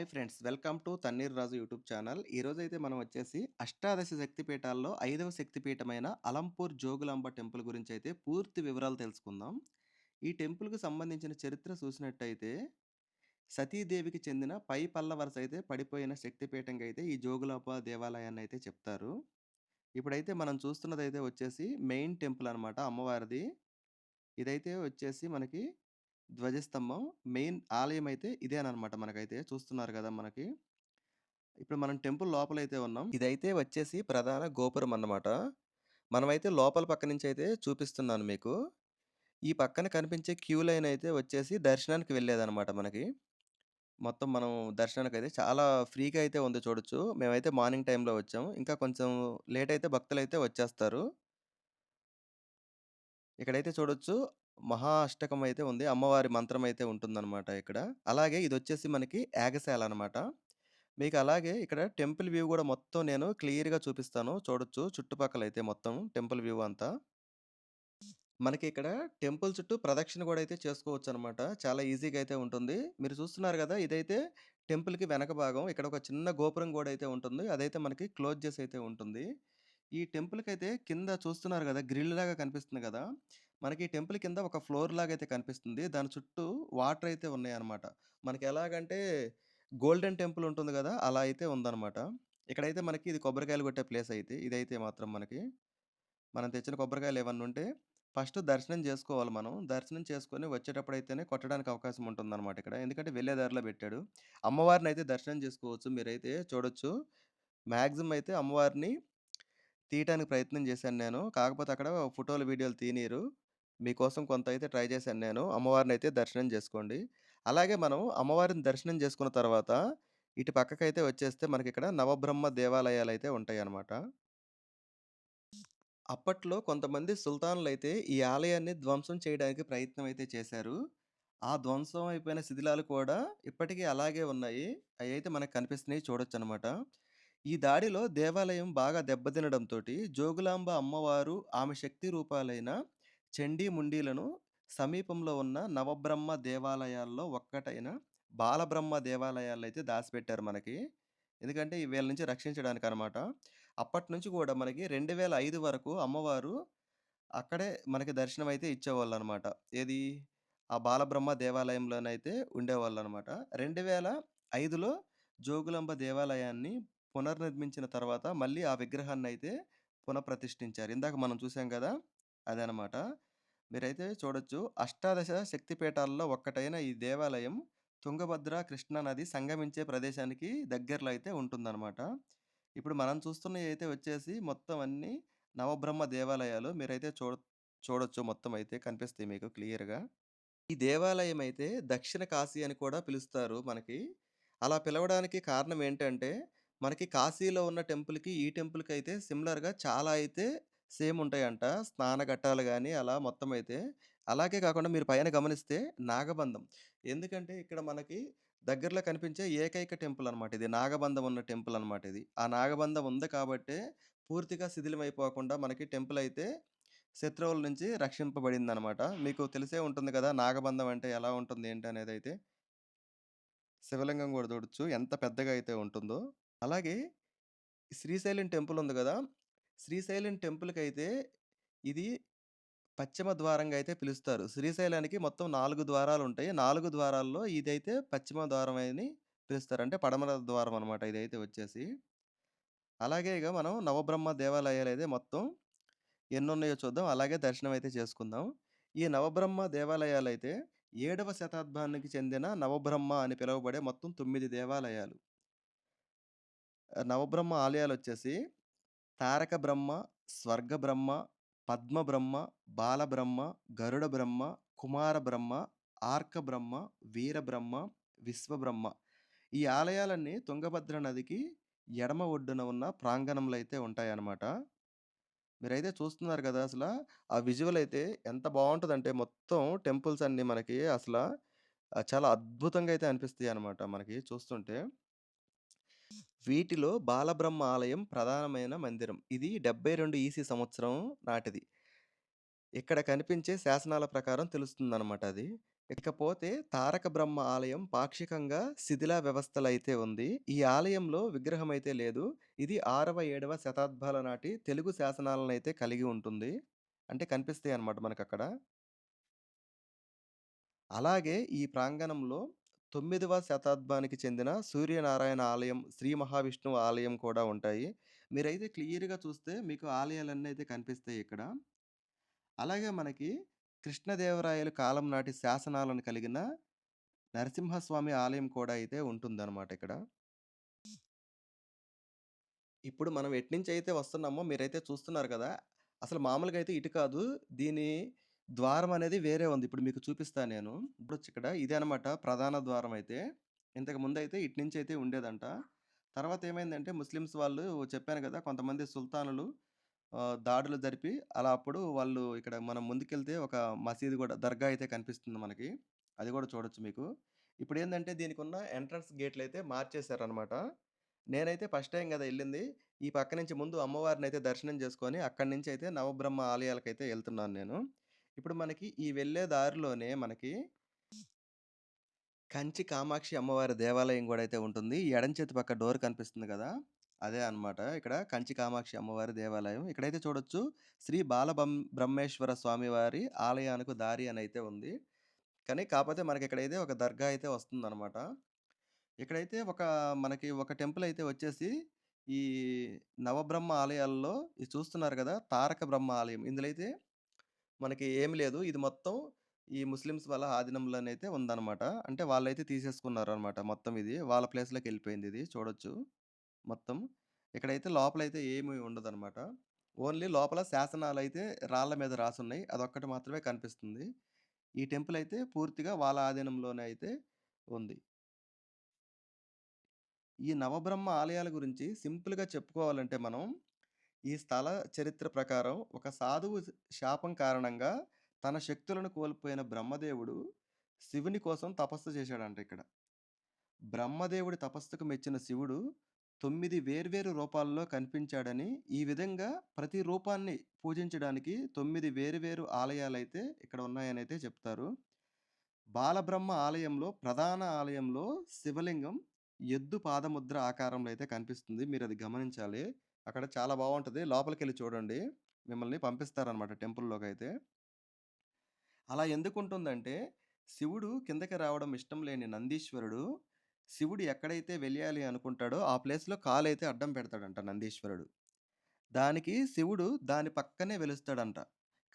Hi friends. Welcome to Tanneer Raju YouTube channel. ఈరోజైతే మనం వచ్చేసి అష్టాదశ శక్తిపీఠాల్లో ఐదవ శక్తిపీఠమైన అలంపూర్ జోగులాంబ టెంపుల్ గురించి అయితే పూర్తి వివరాలు తెలుసుకుందాం. ఈ టెంపుల్కి సంబంధించిన చరిత్ర చూసినట్టయితే సతీదేవికి చెందిన పై పల్లవరస అయితే పడిపోయిన శక్తిపీఠంగా అయితే ఈ జోగులాంబ దేవాలయాన్ని అయితే చెప్తారు. ఇప్పుడైతే మనం చూస్తున్నది అయితే వచ్చేసి మెయిన్ టెంపుల్ అనమాట అమ్మవారిది. ఇదైతే వచ్చేసి మనకి ధ్వజస్తంభం మెయిన్ ఆలయం అయితే ఇదేనమాట మనకైతే చూస్తున్నారు కదా మనకి. ఇప్పుడు మనం టెంపుల్ లోపలైతే ఉన్నాం. ఇదైతే వచ్చేసి ప్రధాన గోపురం అన్నమాట. మనమైతే లోపల పక్క నుంచి అయితే చూపిస్తున్నాను మీకు. ఈ పక్కన కనిపించే క్యూ లైన్ అయితే వచ్చేసి దర్శనానికి వెళ్ళేదన్నమాట మనకి. మొత్తం మనం దర్శనానికి అయితే చాలా ఫ్రీగా అయితే ఉంది చూడొచ్చు. మేమైతే మార్నింగ్ టైంలో వచ్చాము ఇంకా కొంచెం లేట్ అయితే భక్తులు అయితే వచ్చేస్తారు. ఇక్కడైతే చూడొచ్చు మహా అష్టకం అయితే ఉంది. అమ్మవారి మంత్రం అయితే ఉంటుందన్నమాట ఇక్కడ. అలాగే ఇది వచ్చేసి మనకి యాగశాల అనమాట మీకు అలాగే ఇక్కడ టెంపుల్ వ్యూ కూడా మొత్తం నేను క్లియర్గా చూపిస్తాను. చూడొచ్చు. చుట్టుపక్కల అయితే మొత్తం టెంపుల్ వ్యూ అంతా. మనకి ఇక్కడ టెంపుల్ చుట్టూ ప్రదక్షిణ కూడా అయితే చేసుకోవచ్చు అనమాట చాలా ఈజీగా అయితే ఉంటుంది. మీరు చూస్తున్నారు కదా! ఇదైతే టెంపుల్కి వెనక భాగం. ఇక్కడ ఒక చిన్న గోపురం కూడా అయితే ఉంటుంది. అదైతే మనకి క్లోజ్ చేసి అయితే ఉంటుంది. ఈ టెంపుల్కి అయితే కింద చూస్తున్నారు కదా! గ్రిల్ లాగా కనిపిస్తుంది కదా! మనకి ఈ టెంపుల్ కింద ఒక ఫ్లోర్ లాగా అయితే కనిపిస్తుంది. దాని చుట్టూ వాటర్ అయితే ఉన్నాయన్నమాట. మనకి ఎలాగంటే గోల్డెన్ టెంపుల్ ఉంటుంది కదా! అలా అయితే ఉందన్నమాట. ఇక్కడైతే మనకి ఇది కొబ్బరికాయలు కొట్టే ప్లేస్ అయితే ఇదైతే మాత్రం మనకి. మనం తెచ్చిన కొబ్బరికాయలు ఏమన్నా ఉంటే ఫస్ట్ దర్శనం చేసుకోవాలి మనం. దర్శనం చేసుకొని వచ్చేటప్పుడు అయితేనే కొట్టడానికి అవకాశం ఉంటుందన్నమాట ఇక్కడ. ఎందుకంటే వెళ్ళే దారిలో పెట్టాడు. అమ్మవారిని అయితే దర్శనం చేసుకోవచ్చు. మీరైతే చూడొచ్చు. మ్యాక్సిమం అయితే అమ్మవారిని తీయటానికి ప్రయత్నం చేశాను నేను. కాకపోతే అక్కడ ఫోటోలు వీడియోలు తీయనీరు మీకోసం కొంత అయితే ట్రై చేశాను నేను అమ్మవారిని అయితే దర్శనం చేసుకోండి అలాగే మనం అమ్మవారిని దర్శనం చేసుకున్న తర్వాత ఇటు పక్కకైతే వచ్చేస్తే మనకి ఇక్కడ నవబ్రహ్మ దేవాలయాలు అయితే ఉంటాయి అన్నమాట అప్పట్లో కొంతమంది సుల్తానులైతే ఈ ఆలయాన్ని ధ్వంసం చేయడానికి ప్రయత్నం అయితే చేశారు. ఆ ధ్వంసం అయిపోయిన శిథిలాలు కూడా ఇప్పటికీ అలాగే ఉన్నాయి. అవి అయితే మనకు కనిపిస్తున్నాయి చూడొచ్చనమాట. ఈ దాడిలో దేవాలయం బాగా దెబ్బతినడంతోటి జోగులాంబ అమ్మవారు, ఆమె శక్తి రూపాలైన చండీ, ముండీలను సమీపంలో ఉన్న నవబ్రహ్మ దేవాలయాల్లో ఒక్కటైన బాలబ్రహ్మ దేవాలయాల్లో అయితే దాచిపెట్టారు మనకి. ఎందుకంటే ఈ వీళ్ళ నుంచి రక్షించడానికి అనమాట అప్పటి నుంచి కూడా మనకి 2005 వరకు అమ్మవారు అక్కడే మనకి దర్శనం అయితే ఇచ్చేవాళ్ళు అనమాట ఏది? ఆ బాలబ్రహ్మ దేవాలయంలోనైతే ఉండేవాళ్ళు అనమాట రెండు వేల ఐదులో జోగులాంబ దేవాలయాన్ని పునర్నిర్మించిన తర్వాత మళ్ళీ ఆ విగ్రహాన్ని అయితే పునఃప్రతిష్ఠించారు. ఇందాక మనం చూసాం కదా! అదనమాట. మీరైతే చూడొచ్చు. అష్టాదశ శక్తిపీఠాల్లో ఒక్కటైన ఈ దేవాలయం తుంగభద్ర, కృష్ణా నది సంగమించే ప్రదేశానికి దగ్గరలో అయితే ఉంటుందనమాట. ఇప్పుడు మనం చూస్తున్నయయితే వచ్చేసి మొత్తం అన్నీ నవబ్రహ్మ దేవాలయాలు. మీరైతే చూడ చూడొచ్చు మొత్తం అయితే కనిపిస్తాయి మీకు క్లియర్‌గా. ఈ దేవాలయం అయితే దక్షిణ కాశీ అని కూడా పిలుస్తారు మనకి. అలా పిలవడానికి కారణం ఏంటంటే, మనకి కాశీలో ఉన్న టెంపుల్‌కి, ఈ టెంపుల్‌కయితే సిమిలర్‌గా చాలా అయితే సేమ్ ఉంటాయంట. స్నాన ఘట్టాలు కానీ అలా మొత్తం అయితే. అలాగే కాకుండా మీరు పైన గమనిస్తే నాగబంధం. ఎందుకంటే ఇక్కడ మనకి దగ్గరలో కనిపించే ఏకైక టెంపుల్ అనమాట ఇది. నాగబంధం ఉన్న టెంపుల్ అనమాట ఇది. ఆ నాగబంధం ఉంది కాబట్టే పూర్తిగా శిథిలమైపోకుండా మనకి టెంపుల్ అయితే శత్రువుల నుంచి రక్షింపబడింది అనమాట మీకు తెలిసే ఉంటుంది కదా! నాగబంధం అంటే ఎలా ఉంటుంది ఏంటి అనేది అయితే శివలింగం కూడా చూడొచ్చు. ఎంత పెద్దగా అయితే ఉంటుందో. అలాగే శ్రీశైలం టెంపుల్ ఉంది కదా శ్రీశైలం టెంపుల్కి అయితే ఇది పశ్చిమ ద్వారంగా అయితే పిలుస్తారు. శ్రీశైలానికి మొత్తం నాలుగు ద్వారాలు ఉంటాయి నాలుగు ద్వారాల్లో ఇదైతే పశ్చిమ ద్వారం అని పిలుస్తారు. అంటే పడమర ద్వారం అనమాట ఇదైతే వచ్చేసి. అలాగే ఇక మనం నవబ్రహ్మ దేవాలయాలు అయితే మొత్తం ఎన్నున్నాయో చూద్దాం. అలాగే దర్శనం అయితే చేసుకుందాం. ఈ నవబ్రహ్మ దేవాలయాలు అయితే ఏడవ శతాబ్దానికి చెందిన నవబ్రహ్మ అని పిలువబడే మొత్తం తొమ్మిది దేవాలయాలు. నవబ్రహ్మ ఆలయాలు వచ్చేసి తారక బ్రహ్మ, స్వర్గ బ్రహ్మ, పద్మ బ్రహ్మ, బాలబ్రహ్మ, గరుడ బ్రహ్మ, కుమార బ్రహ్మ, ఆర్క బ్రహ్మ, వీరబ్రహ్మ, విశ్వబ్రహ్మ. ఈ ఆలయాలన్నీ తుంగభద్ర నదికి ఎడమ ఒడ్డున ఉన్న ప్రాంగణంలో అయితే ఉంటాయన్నమాట. మీరైతే చూస్తున్నారు కదా! అసలు ఆ విజువల్ అయితే ఎంత బాగుంటుందంటే మొత్తం టెంపుల్స్ అన్నీ మనకి అసలు చాలా అద్భుతంగా అయితే అనిపిస్తాయి అనమాట మనకి చూస్తుంటే. వీటిలో బాలబ్రహ్మ ఆలయం ప్రధానమైన మందిరం. ఇది 72 ఈసీ సంవత్సరం నాటిది. ఇక్కడ కనిపించే శాసనాల ప్రకారం తెలుస్తుందనమాట అది. ఇకపోతే తారక బ్రహ్మ ఆలయం పాక్షికంగా శిథిలా వ్యవస్థలైతే అయితే ఉంది. ఈ ఆలయంలో విగ్రహం అయితే లేదు. ఇది 6వ, 7వ శతాబ్దాల నాటి తెలుగు శాసనాలను అయితే కలిగి ఉంటుంది. అంటే కనిపిస్తాయి అనమాట మనకు అక్కడ అలాగే ఈ ప్రాంగణంలో తొమ్మిదవ శతాబ్దానికి చెందిన సూర్యనారాయణ ఆలయం, శ్రీ మహావిష్ణువు ఆలయం కూడా ఉంటాయి. మీరైతే క్లియర్‌గా చూస్తే మీకు ఆలయాలన్నీ అయితే కనిపిస్తాయి ఇక్కడ. అలాగే మనకి కృష్ణదేవరాయలు కాలం నాటి శాసనాలను కలిగిన నరసింహస్వామి ఆలయం కూడా అయితే ఉంటుందన్నమాట ఇక్కడ. ఇప్పుడు మనం ఎట్నుంచి అయితే వస్తున్నామో మీరైతే చూస్తున్నారు కదా! అసలు మామూలుగా అయితే ఇటు కాదు. దీని ద్వారం అనేది వేరే ఉంది. ఇప్పుడు మీకు చూపిస్తా నేను. ఇప్పుడు ఇక్కడ ఇదే అనమాట ప్రధాన ద్వారం అయితే. ఇంతకు ముందు అయితే ఇటు నుంచి అయితే ఉండేదంట. తర్వాత ఏమైందంటే ముస్లిమ్స్ వాళ్ళు చెప్పాను కదా! కొంతమంది సుల్తానులు దాడులు జరిపి అలా అప్పుడు వాళ్ళు ఇక్కడ మనం ముందుకెళ్తే ఒక మసీదు కూడా దర్గా అయితే కనిపిస్తుంది మనకి. అది కూడా చూడొచ్చు మీకు. ఇప్పుడేందంటే దీనికున్న ఎంట్రన్స్ గేట్‌లయితే మార్చేశారనమాట. నేనైతే ఫస్ట్ టైం కదా వెళ్ళింది ఈ పక్క నుంచి ముందు అమ్మవారినైతే దర్శనం చేసుకొని అక్కడి నుంచి అయితే నవబ్రహ్మ ఆలయాలకైతే వెళ్తున్నాను నేను. ఇప్పుడు మనకి ఈ వెళ్ళే దారిలోనే మనకి కంచి కామాక్షి అమ్మవారి దేవాలయం కూడా అయితే ఉంటుంది. ఎడం ఎడమ చేతి పక్క డోర్ కనిపిస్తుంది కదా అదే అన్నమాట. ఇక్కడ కంచి కామాక్షి అమ్మవారి దేవాలయం. ఇక్కడైతే చూడొచ్చు శ్రీ బాలబం బ్రహ్మేశ్వర స్వామివారి ఆలయానికి దారి అని అయితే ఉంది. కానీ కాకపోతే మనకి ఇక్కడైతే ఒక దర్గా అయితే వస్తుందనమాట. ఇక్కడైతే ఒక మనకి ఒక టెంపుల్ అయితే వచ్చేసి ఈ నవబ్రహ్మ ఆలయాల్లో ఇది చూస్తున్నారు కదా తారక బ్రహ్మ ఆలయం. ఇందులో అయితే మనకి ఏం లేదు. ఇది మొత్తం ఈ ముస్లిమ్స్ వాళ్ళ ఆధీనంలోనైతే ఉందన్నమాట అంటే వాళ్ళైతే తీసేసుకున్నారు అనమాట మొత్తం ఇది. వాళ్ళ ప్లేస్లోకి వెళ్ళిపోయింది ఇది చూడొచ్చు మొత్తం. ఇక్కడైతే లోపలైతే ఏమీ ఉండదనమాట. ఓన్లీ లోపల శాసనాలైతే రాళ్ళ మీద రాసున్నాయి. అదొక్కటి మాత్రమే కనిపిస్తుంది. ఈ టెంపుల్ అయితే పూర్తిగా వాళ్ళ ఆధీనంలోనే అయితే ఉంది. ఈ నవబ్రహ్మ ఆలయాల గురించి సింపుల్‌గా చెప్పుకోవాలంటే మనం, ఈ స్థల చరిత్ర ప్రకారం ఒక సాధువు శాపం కారణంగా తన శక్తులను కోల్పోయిన బ్రహ్మదేవుడు శివుని కోసం తపస్సు చేశాడంట ఇక్కడ. బ్రహ్మదేవుడి తపస్సుకు మెచ్చిన శివుడు తొమ్మిది వేర్వేరు రూపాల్లో కనిపించాడని, ఈ విధంగా ప్రతి రూపాన్ని పూజించడానికి తొమ్మిది వేరువేరు ఆలయాలైతే ఇక్కడ ఉన్నాయనైతే చెప్తారు. బాలబ్రహ్మ ఆలయంలో ప్రధాన ఆలయంలో శివలింగం ఎద్దు పాదముద్ర ఆకారంలో అయితే కనిపిస్తుంది. మీరు అది గమనించాలి. అక్కడ చాలా బావుంటది. లోపలికెళ్ళి చూడండి. మిమ్మల్ని పంపిస్తారనమాట అయితే అలా ఎందుకుంటుందంటే, శివుడు కిందకి రావడం ఇష్టం లేని నందీశ్వరుడు, శివుడు ఎక్కడైతే వెళ్ళాలి అనుకుంటాడో ఆ ప్లేస్‌లో కాలు అయితే అడ్డం పెడతాడంట నందీశ్వరుడు. దానికి శివుడు దాని పక్కనే వెలుస్తాడంట.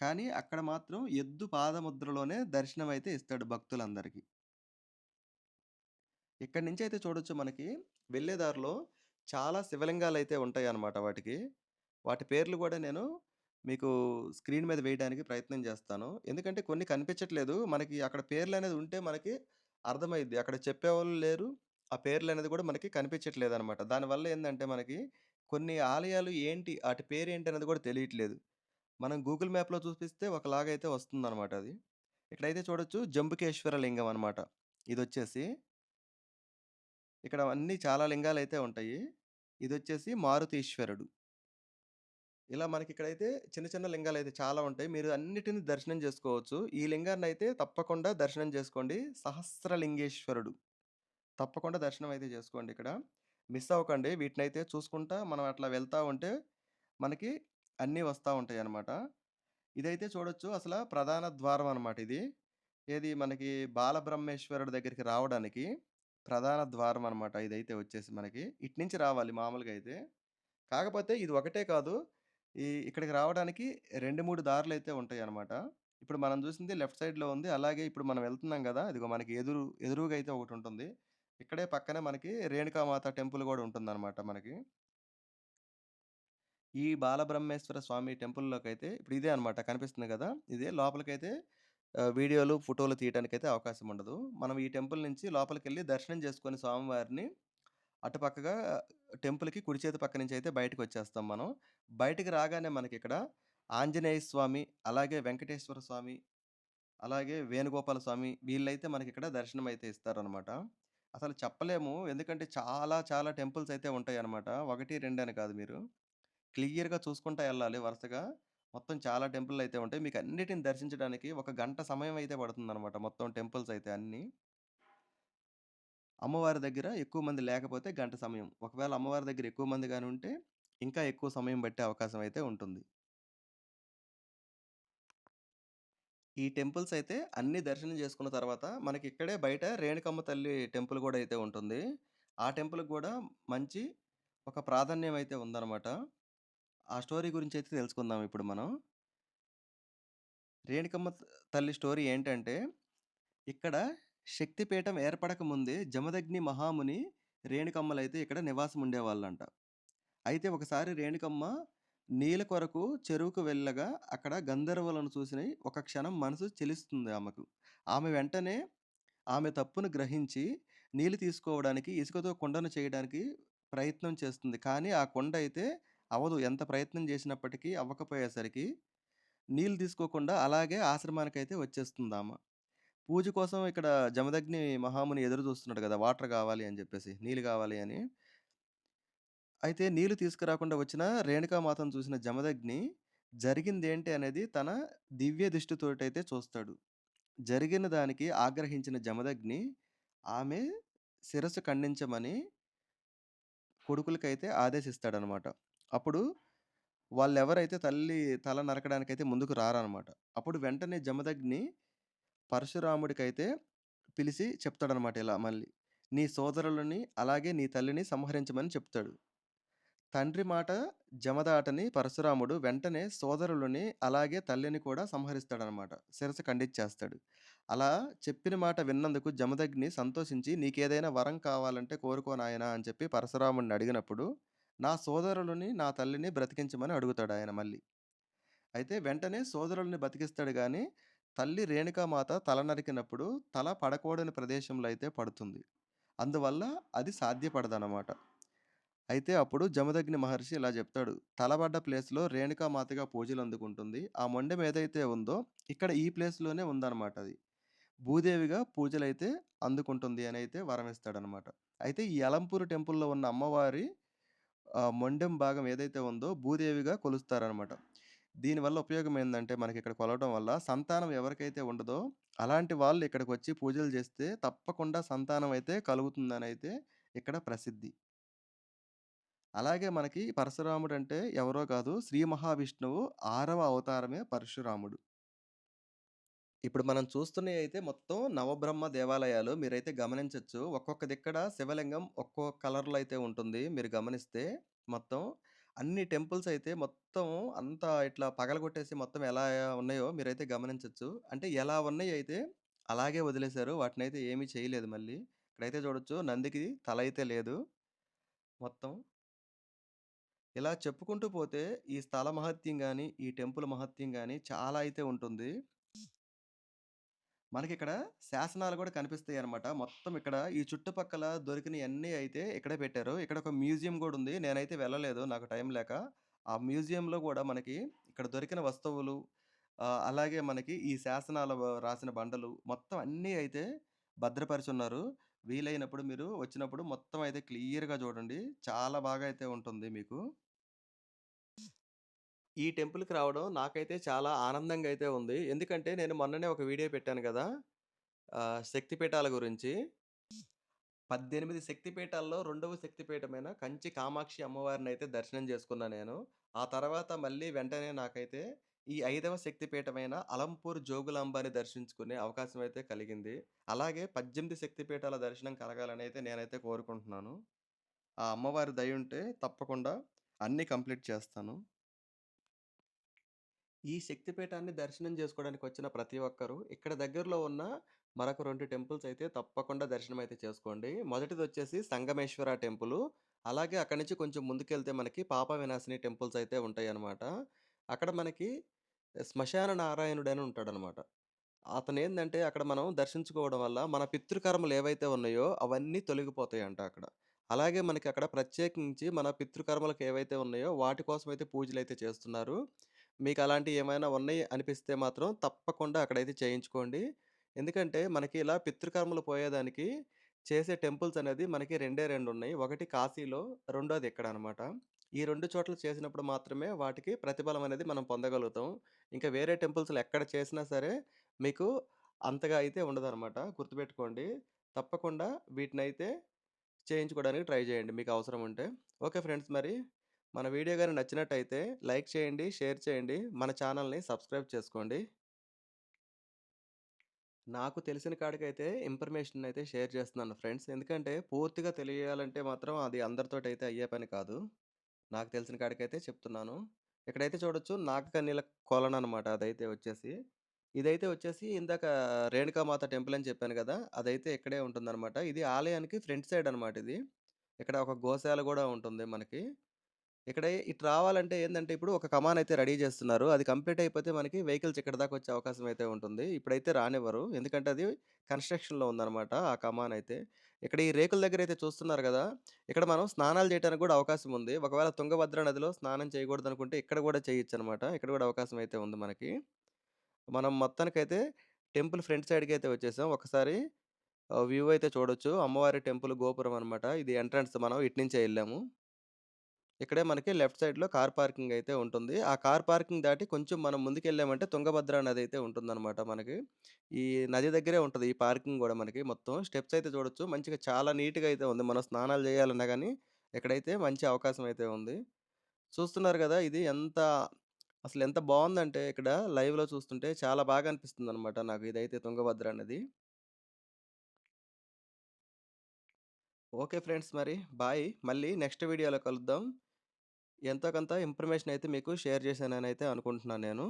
కానీ అక్కడ మాత్రం ఎద్దు పాదముద్రలోనే దర్శనం అయితే ఇస్తాడు భక్తులందరికీ ఇక్కడి నుంచయితే చూడొచ్చు మనకి చాలా శివలింగాలు అయితే ఉంటాయి అన్నమాట వాటికి. వాటి పేర్లు కూడా నేను మీకు స్క్రీన్ మీద వేయడానికి ప్రయత్నం చేస్తాను. ఎందుకంటే కొన్ని కనిపించట్లేదు. మనకి అక్కడ పేర్లు అనేది ఉంటే మనకి అర్థమైద్ది. అక్కడ చెప్పేవాళ్ళు లేరు. ఆ పేర్లు అనేది కూడా మనకి కనిపించట్లేదు అనమాట దానివల్ల ఏంటంటే మనకి కొన్ని ఆలయాలు ఏంటి, వాటి పేరు ఏంటి అనేది కూడా తెలియట్లేదు. మనం గూగుల్ మ్యాప్‌లో చూపిస్తే ఒకలాగా అయితే వస్తుందనమాట అది. ఇక్కడైతే చూడొచ్చు జంబుకేశ్వర లింగం అనమాట. ఇది వచ్చేసి ఇక్కడ అన్నీ చాలా లింగాలు అయితే ఉంటాయి. ఇది వచ్చేసి మారుతీశ్వరుడు. ఇలా మనకి ఇక్కడైతే చిన్న చిన్న లింగాలు అయితే చాలా ఉంటాయి. మీరు అన్నిటిని దర్శనం చేసుకోవచ్చు. ఈ లింగాన్ని అయితే తప్పకుండా దర్శనం చేసుకోండి. సహస్రలింగేశ్వరుడు. తప్పకుండా దర్శనం అయితే చేసుకోండి ఇక్కడ. మిస్ అవ్వకండి. వీటిని అయితే చూసుకుంటా మనం అట్లా వెళ్తూ ఉంటే మనకి అన్నీ వస్తూ ఉంటాయి అన్నమాట ఇదైతే చూడొచ్చు అసల ప్రధాన ద్వారం అనమాట ఇది. ఏది మనకి బాలబ్రహ్మేశ్వరుడి దగ్గరికి రావడానికి ప్రధాన ద్వారం అనమాట ఇదైతే వచ్చేసి మనకి. ఇటు నుంచి రావాలి మామూలుగా అయితే. కాకపోతే ఇది ఒకటే కాదు. ఈ ఇక్కడికి రావడానికి రెండు మూడు దారులు అయితే ఉంటాయి అనమాట ఇప్పుడు మనం చూసింది లెఫ్ట్ సైడ్‌లో ఉంది. అలాగే ఇప్పుడు మనం వెళ్తున్నాం కదా ఇదిగో మనకి ఎదురు ఎదురుగా అయితే ఒకటి ఉంటుంది ఇక్కడే పక్కనే మనకి రేణుకామాత టెంపుల్ కూడా ఉంటుందన్నమాట మనకి. ఈ బాలబ్రహ్మేశ్వర స్వామి టెంపుల్లోకి అయితే ఇప్పుడు ఇదే అనమాట కనిపిస్తుంది కదా ఇదే లోపలికైతే వీడియోలు, ఫోటోలు తీయటానికైతే అవకాశం ఉండదు. మనం ఈ టెంపుల్ నుంచి లోపలికి వెళ్ళి దర్శనం చేసుకొని స్వామివారిని అటుపక్కగా టెంపుల్‌కి కుడి చేతి పక్క నుంచి అయితే బయటకొచ్చేస్తాం మనం. బయటికి రాగానే మనకి ఇక్కడ ఆంజనేయ స్వామి, అలాగే వెంకటేశ్వర స్వామి, అలాగే వేణుగోపాల స్వామి వీళ్ళైతే మనకి ఇక్కడ దర్శనం అయితే ఇస్తారనమాట. అసలు చెప్పలేము. ఎందుకంటే చాలా చాలా టెంపుల్స్ అయితే ఉంటాయి అనమాట ఒకటి రెండు అని కాదు మీరు. క్లియర్‌గా చూసుకుంటా వెళ్ళాలి వరుసగా. మొత్తం చాలా టెంపుల్ అయితే ఉంటాయి. మీకు అన్నిటిని దర్శించడానికి ఒక గంట సమయం అయితే పడుతుందనమాట. మొత్తం టెంపుల్స్ అయితే అన్నీ. అమ్మవారి దగ్గర ఎక్కువ మంది లేకపోతే గంట సమయం. ఒకవేళ అమ్మవారి దగ్గర ఎక్కువ మంది కానీ ఉంటే, ఇంకా ఎక్కువ సమయం పట్టే అవకాశం అయితే ఉంటుంది. ఈ టెంపుల్స్ అయితే అన్నీ దర్శనం చేసుకున్న తర్వాత, మనకి ఇక్కడే బయట రేణుకమ్మ తల్లి టెంపుల్ కూడా అయితే ఉంటుంది. ఆ టెంపుల్‌కి కూడా మంచి ఒక ప్రాధాన్యం అయితే ఉందన్నమాట ఆ స్టోరీ గురించి అయితే తెలుసుకుందాం ఇప్పుడు మనం. రేణుకమ్మ తల్లి స్టోరీ ఏంటంటే, ఇక్కడ శక్తిపీఠం ఏర్పడక ముందే జమదగ్ని మహాముని, రేణుకమ్మలైతే ఇక్కడ నివాసం ఉండేవాళ్ళంట. అయితే ఒకసారి రేణుకమ్మ నీళ్ళ కొరకు చెరువుకు వెళ్ళగా, అక్కడ గంధర్వులను చూసిన ఒక క్షణం మనసు చెలిస్తుంది ఆమెకు. ఆమె వెంటనే ఆమె తప్పును గ్రహించి, నీళ్ళు తీసుకోవడానికి ఇసుకతో కుండను చేయడానికి ప్రయత్నం చేస్తుంది. కానీ ఆ కుండ అయితే అవ్వదు. ఎంత ప్రయత్నం చేసినప్పటికీ అవ్వకపోయేసరికి, నీళ్ళు తీసుకోకుండా అలాగే ఆశ్రమానికైతే వచ్చేస్తుందామ. పూజ కోసం ఇక్కడ జమదగ్ని మహాముని ఎదురు చూస్తున్నాడు కదా వాటర్ కావాలి అని చెప్పేసి నీళ్ళు కావాలి అని. అయితే నీళ్ళు తీసుకురాకుండా వచ్చిన రేణుకామాతను చూసిన జమదగ్ని, జరిగిందేంటి అనేది తన దివ్య దృష్టితోటైతే చూస్తాడు. జరిగిన దానికి ఆగ్రహించిన జమదగ్ని, ఆమె శిరస్సు ఖండించమని కొడుకులకైతే ఆదేశిస్తాడనమాట. అప్పుడు వాళ్ళెవరైతే తల్లి తల నరకడానికైతే ముందుకు రారనమాట. అప్పుడు వెంటనే జమదగ్ని పరశురాముడికైతే పిలిసి చెప్తాడనమాట ఇలా మళ్ళీ. నీ సోదరులని, అలాగే నీ తల్లిని సంహరించమని చెప్తాడు. తండ్రి మాట జమదాటని పరశురాముడు వెంటనే సోదరులని, అలాగే తల్లిని కూడా సంహరిస్తాడనమాట. శిరస ఖండిచ్చేస్తాడు అలా చెప్పిన మాట విన్నందుకు జమదగ్ని సంతోషించి, "నీకేదైనా వరం కావాలంటే కోరుకో నాయనా" అని చెప్పి పరశురాముడిని అడిగినప్పుడు, నా సోదరులని, నా తల్లిని బ్రతికించమని అడుగుతాడు ఆయన మళ్ళీ. అయితే వెంటనే సోదరులని బతికిస్తాడు కానీ తల్లి రేణుకామాత తల నరికినప్పుడు తల పడకూడని ప్రదేశంలో అయితే పడుతుంది. అందువల్ల అది సాధ్యపడదనమాట. అయితే అప్పుడు జమదగ్ని మహర్షి ఇలా చెప్తాడు తలబడ్డ ప్లేస్‌లో రేణుకామాతగా పూజలందుకుంటుంది. ఆ మొండెం ఏదైతే ఉందో, ఇక్కడ ఈ ప్లేస్‌లోనే ఉందన్నమాట అది. భూదేవిగా పూజలైతే అందుకుంటుంది అని అయితే వరమిస్తాడనమాట. అయితే ఈ అలంపూరు టెంపుల్‌లో ఉన్న అమ్మవారి మొండెం భాగం ఏదైతే ఉందో భూదేవిగా కొలుస్తారనమాట. దీనివల్ల ఉపయోగం ఏంటంటే మనకి ఇక్కడ కొలవడం వల్ల సంతానం ఎవరికైతే ఉండదో, అలాంటి వాళ్ళు ఇక్కడికొచ్చి పూజలు చేస్తే తప్పకుండా సంతానం అయితే కలుగుతుందని అయితే ఇక్కడ ప్రసిద్ధి. అలాగే మనకి పరశురాముడంటే ఎవరో కాదు, శ్రీ మహావిష్ణువు ఆరవ అవతారమే పరశురాముడు. ఇప్పుడు మనం చూస్తున్నయయితే మొత్తం నవబ్రహ్మ దేవాలయాలు. మీరైతే గమనించవచ్చు ఒక్కొక్క దిక్కడ శివలింగం ఒక్కో కలర్‌లో అయితే ఉంటుంది. మీరు గమనిస్తే మొత్తం అన్ని టెంపుల్స్ అయితే మొత్తం అంతా ఇట్లా పగలగొట్టేసి మొత్తం ఎలా ఉన్నాయో మీరైతే గమనించవచ్చు అంటే ఎలా ఉన్నయయితే అలాగే వదిలేశారు. అయితే ఏమీ చేయలేదు మళ్ళీ. ఇక్కడైతే చూడొచ్చు నందికి తల అయితే లేదు. మొత్తం. ఇలా చెప్పుకుంటూ పోతే ఈ స్థల మహత్యం కానీ ఈ టెంపుల్ మహత్యం కానీ చాలా అయితే ఉంటుంది. మనకి ఇక్కడ శాసనాలు కూడా కనిపిస్తాయి అన్నమాట మొత్తం ఇక్కడ ఈ చుట్టుపక్కల దొరికినయన్నీ అయితే ఇక్కడే పెట్టారు. ఇక్కడ ఒక మ్యూజియం కూడా ఉంది. నేనైతే వెళ్ళలేదు నాకు టైం లేక. ఆ మ్యూజియంలో కూడా మనకి ఇక్కడ దొరికిన వస్తువులు అలాగే మనకి ఈ శాసనాలు రాసిన బండలు మొత్తం అన్నీ అయితే భద్రపరిచున్నారు. వీలైనప్పుడు మీరు వచ్చినప్పుడు మొత్తం అయితే క్లియర్‌గా చూడండి. చాలా బాగా అయితే ఉంటుంది మీకు. ఈ టెంపుల్‌కి రావడం నాకైతే చాలా ఆనందంగా అయితే ఉంది. ఎందుకంటే నేను మొన్ననే ఒక వీడియో పెట్టాను కదా శక్తిపీఠాల గురించి. 18 శక్తిపీఠాల్లో రెండవ శక్తిపీఠమైన కంచి కామాక్షి అమ్మవారినైతే దర్శనం చేసుకున్నా నేను. ఆ తర్వాత మళ్ళీ వెంటనే నాకైతే ఈ ఐదవ శక్తిపీఠమైన అలంపూర్ జోగులాంబని దర్శించుకునే అవకాశం అయితే కలిగింది. అలాగే 18 శక్తిపీఠాల దర్శనం కలగాలని అయితే నేనైతే కోరుకుంటున్నాను. ఆ అమ్మవారి దయ ఉంటే తప్పకుండా అన్నీ కంప్లీట్ చేస్తాను. ఈ శక్తిపీఠాన్ని దర్శనం చేసుకోవడానికి వచ్చిన ప్రతి ఒక్కరు ఇక్కడ దగ్గరలో ఉన్న మరొక రెండు టెంపుల్స్ అయితే తప్పకుండా దర్శనం అయితే చేసుకోండి. మొదటిది వచ్చేసి సంగమేశ్వర టెంపుల్ అలాగే అక్కడి నుంచి కొంచెం ముందుకెళ్తే మనకి పాప వినాశిని టెంపుల్స్ అయితే ఉంటాయన్నమాట. అక్కడ మనకి శ్మశాన నారాయణుడని ఉంటాడనమాట. అతను ఏంటంటే అక్కడ మనం దర్శించుకోవడం వల్ల మన పితృకర్మలు ఏవైతే ఉన్నాయో అవన్నీ తొలగిపోతాయంట అక్కడ. అలాగే మనకి అక్కడ ప్రత్యేకించి మన పితృకర్మలకు ఏవైతే ఉన్నాయో వాటి పూజలు అయితే చేస్తున్నారు. మీకు అలాంటివి ఏమైనా ఉన్నాయి అనిపిస్తే మాత్రం తప్పకుండా అక్కడైతే చేయించుకోండి. ఎందుకంటే మనకి ఇలా పితృకర్మలు పోయేదానికి చేసే టెంపుల్స్ అనేది మనకి రెండే రెండు ఉన్నాయి ఒకటి కాశీలో, రెండోది ఇక్కడనమాట. ఈ రెండు చోట్ల చేసినప్పుడు మాత్రమే వాటికి ప్రతిఫలం అనేది మనం పొందగలుగుతాం. ఇంకా వేరే టెంపుల్స్‌లో ఎక్కడ చేసినా సరే మీకు అంతగా అయితే ఉండదన్నమాట గుర్తుపెట్టుకోండి. తప్పకుండా వీటినైతే చేయించుకోవడానికి ట్రై చేయండి మీకు అవసరం ఉంటే. ఓకే ఫ్రెండ్స్ మరి మన వీడియో కానీ నచ్చినట్టయితే లైక్ చేయండి, షేర్ చేయండి. మన ఛానల్‌ని సబ్స్క్రైబ్ చేసుకోండి. నాకు తెలిసిన కాడికైతే ఇన్ఫర్మేషన్ అయితే షేర్ చేస్తున్నాను ఫ్రెండ్స్. ఎందుకంటే పూర్తిగా తెలియాలంటే మాత్రం అది అందరితోటైతే అయ్యే పని కాదు. నాకు తెలిసిన కాడికైతే చెప్తున్నాను. ఇక్కడైతే చూడొచ్చు నాగకన్నీల కొలన అనమాట అదైతే వచ్చేసి. ఇదైతే వచ్చేసి ఇందాక రేణుకామాత టెంపుల్ అని చెప్పాను కదా అదైతే ఇక్కడే ఉంటుందనమాట. ఇది ఆలయానికి ఫ్రంట్ సైడ్ అనమాట ఇది. ఇక్కడ ఒక గోశాల కూడా ఉంటుంది మనకి. ఇక్కడ ఇటు రావాలంటే ఏంటంటే ఇప్పుడు ఒక కమాన్ అయితే రెడీ చేస్తున్నారు. అది కంప్లీట్ అయిపోతే మనకి వెహికల్స్ ఇక్కడ దాకా వచ్చే అవకాశం అయితే ఉంటుంది. ఇప్పుడైతే రానివ్వరు. ఎందుకంటే అది కన్‌స్ట్రక్షన్‌లో ఉందనమాట ఆ కమాన్ అయితే. ఇక్కడ ఈ రేకుల దగ్గర అయితే చూస్తున్నారు కదా ఇక్కడ మనం స్నానాలు చేయడానికి కూడా అవకాశం ఉంది. ఒకవేళ తుంగభద్ర నదిలో స్నానం చేయకూడదనుకుంటే ఇక్కడ కూడా చేయొచ్చు అనమాట ఇక్కడ కూడా అవకాశం అయితే ఉంది మనకి. మనం మొత్తానికైతే టెంపుల్ ఫ్రంట్ సైడ్కి అయితే వచ్చేసాం. ఒకసారి వ్యూ అయితే చూడొచ్చు. అమ్మవారి టెంపుల్ గోపురం అనమాట. ఇది ఎంట్రన్స్ మనం ఇటు నుంచే వెళ్ళాము ఇక్కడే మనకి లెఫ్ట్ సైడ్‌లో కార్ పార్కింగ్ అయితే ఉంటుంది. ఆ కార్ పార్కింగ్ దాటి కొంచెం మనం ముందుకెళ్ళామంటే తుంగభద్ర నది అయితే ఉంటుందనమాట మనకి. ఈ నది దగ్గరే ఉంటుంది ఈ పార్కింగ్ కూడా మనకి మొత్తం. స్టెప్స్ అయితే చూడొచ్చు. మంచిగా చాలా నీట్‌గా అయితే ఉంది. మనం స్నానాలు చేయాలన్నా కానీ ఇక్కడైతే మంచి అవకాశం అయితే ఉంది. చూస్తున్నారు కదా ఇది ఎంత అసలు ఎంత బాగుందంటే ఇక్కడ లైవ్‌లో చూస్తుంటే చాలా బాగా అనిపిస్తుంది అనమాట నాకు ఇదైతే తుంగభద్ర నది. ఓకే ఫ్రెండ్స్ మరి బాయ్. మళ్ళీ నెక్స్ట్ వీడియోలో కలుద్దాం. ఎంతో కొంత ఇన్ఫర్మేషన్ అయితే మీకు షేర్ చేశాననైతే అనుకుంటున్నాను నేను.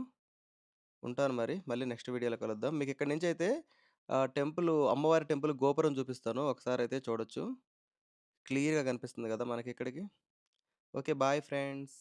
ఉంటాను మరి. మళ్ళీ నెక్స్ట్ వీడియోలో కలుద్దాం. మీకు ఇక్కడి నుంచి అయితే టెంపులు అమ్మవారి టెంపుల్ గోపురం చూపిస్తాను. ఒకసారి అయితే చూడొచ్చు. క్లియర్‌గా కనిపిస్తుంది కదా మనకి ఇక్కడికి ఓకే. Bye friends.